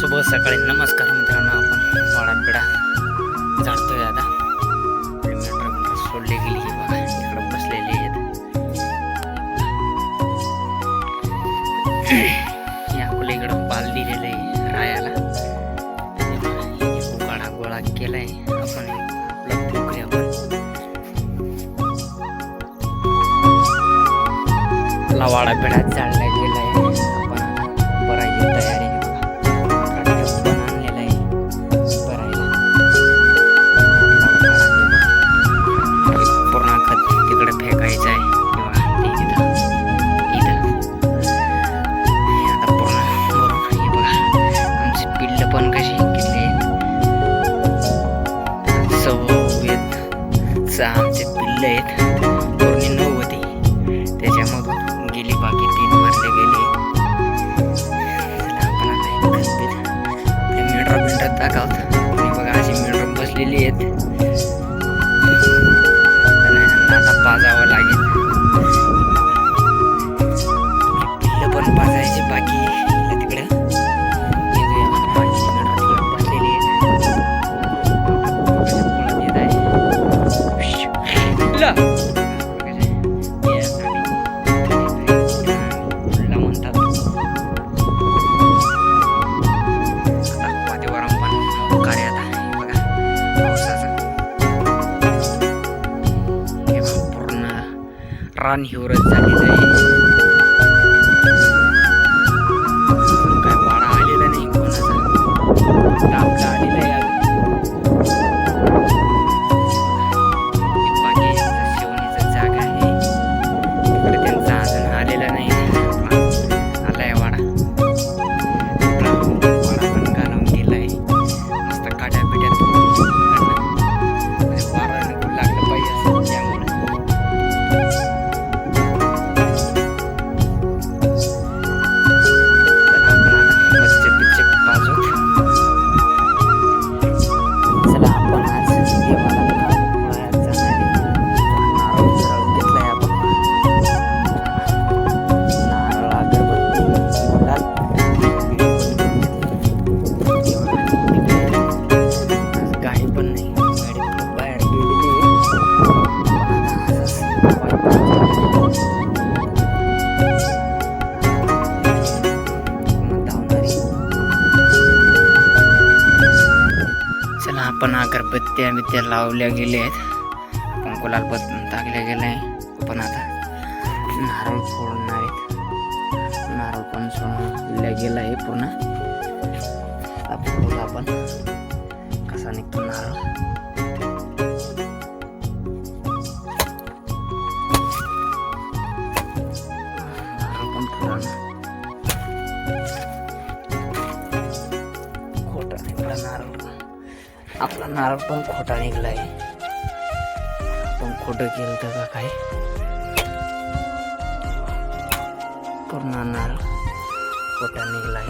शुभ सकाळी. नमस्कार मित्रांनो आपण वाडापिडा जाणतोय आता. सोडले गेली बघा तिकडं बसलेली आहेत. या आपल्या इकडं पाल दिलेलं आहे रायाला उकाडा गोळा केलाय. आपण आपलं पोखरी आपण वाडापिडा जाणलाय Lilith. प्राणहिवरत झालेलं आहे. चला आपण अगरबत्त्या बित्त्या लावल्या गेल्या आहेत. पंकुलाल पण टाकल्या गेल्या पण आता नारळ फोडणार आहेत. नारळ पण सोडल्या गेला आहे पुन्हा आपण. कसा निघतो नारळ? आपला नारळ पण खोटा निघलाय. पण खोटं केलं तर का काय? पूर्ण नारळ खोटा निघलाय.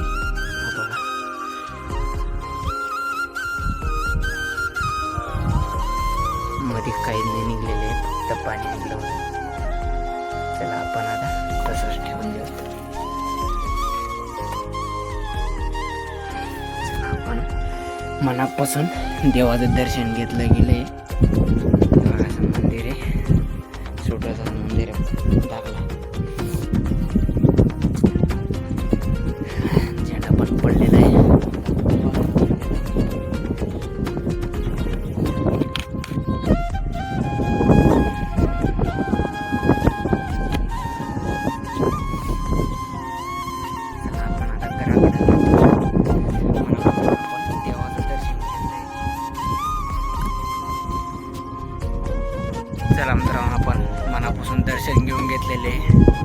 मध्ये काही नाही निघलेले आहेत तर पाणी निघलं. चला आपण आता तसंच ठेवून देऊ. मनापासून देवाचं दर्शन घेतलं गेलं. आहे मित्रांनो आपण. मनापासून दर्शन घेऊन घेतलेले.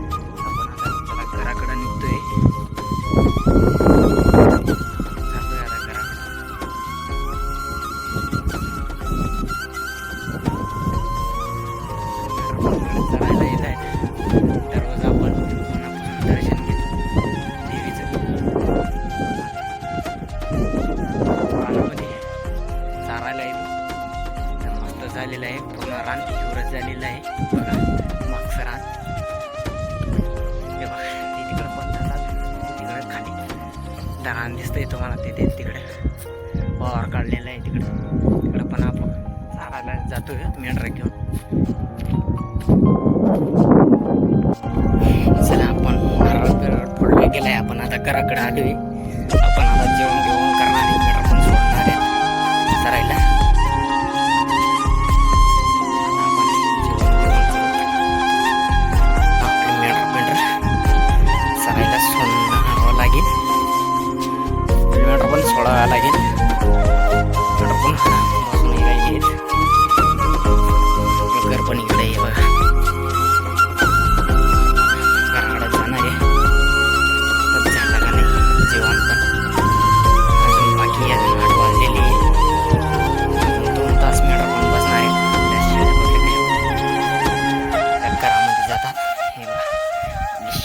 तहान दिसतंय तुम्हाला तिथे तिकडे. पॉवर काढलेला आहे तिकडे. तिकडं पण आपण चालायला जातोय मेंढरा घेऊन. चला आपण नारळ बिरळ गेलाय. आपण आता घराकडे आलोय. आपण आता जेवण घेऊन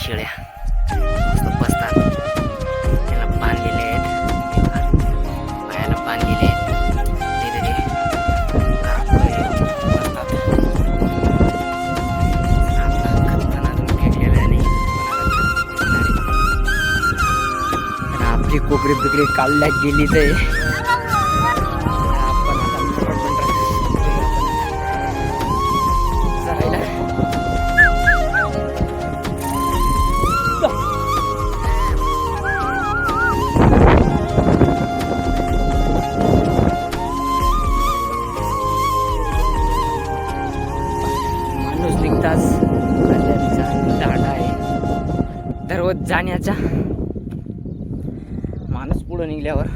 बघा आपल्या शेळ्या मस्त बसतात त्याला बांधलेले आहेत हे बघा. पायाला बांधलेले आहेत तिथे ते घरापुढे बसतात आपली कोकरी बिकरी काढल्या गेली तर माणूस निघताच कल्याणचा दांडा आहे. दररोज जाण्याचा माणूस पुढं निघल्यावर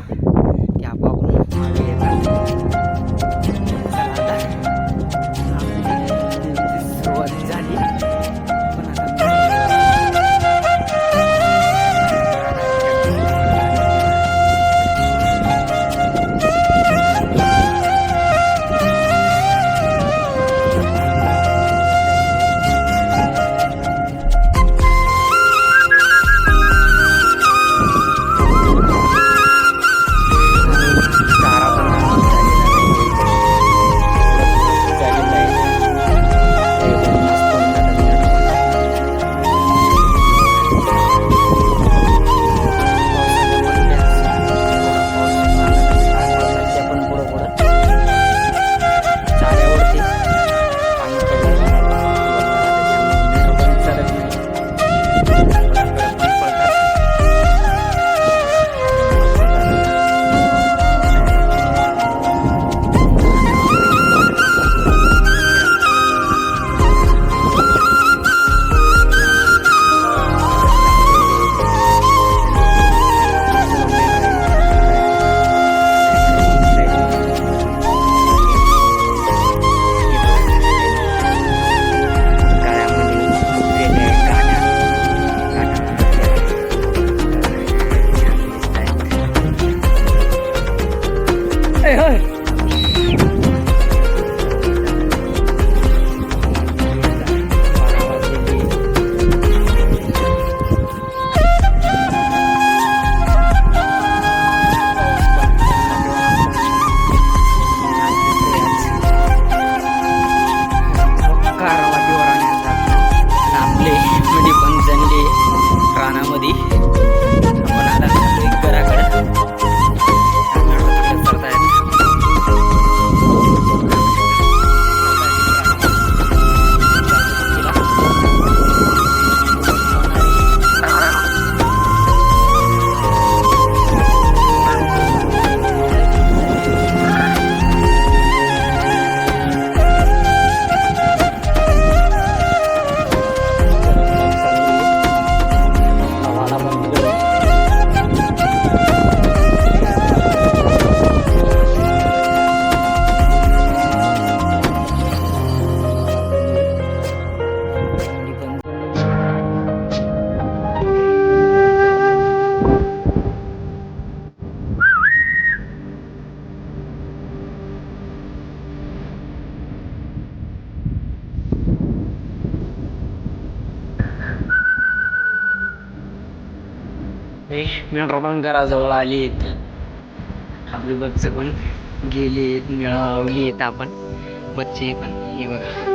मेट्रो पण घराजवळ आलीत. आपले बच्चे पण गेलेत आहेत आपण. बच्चे पण हे बघा.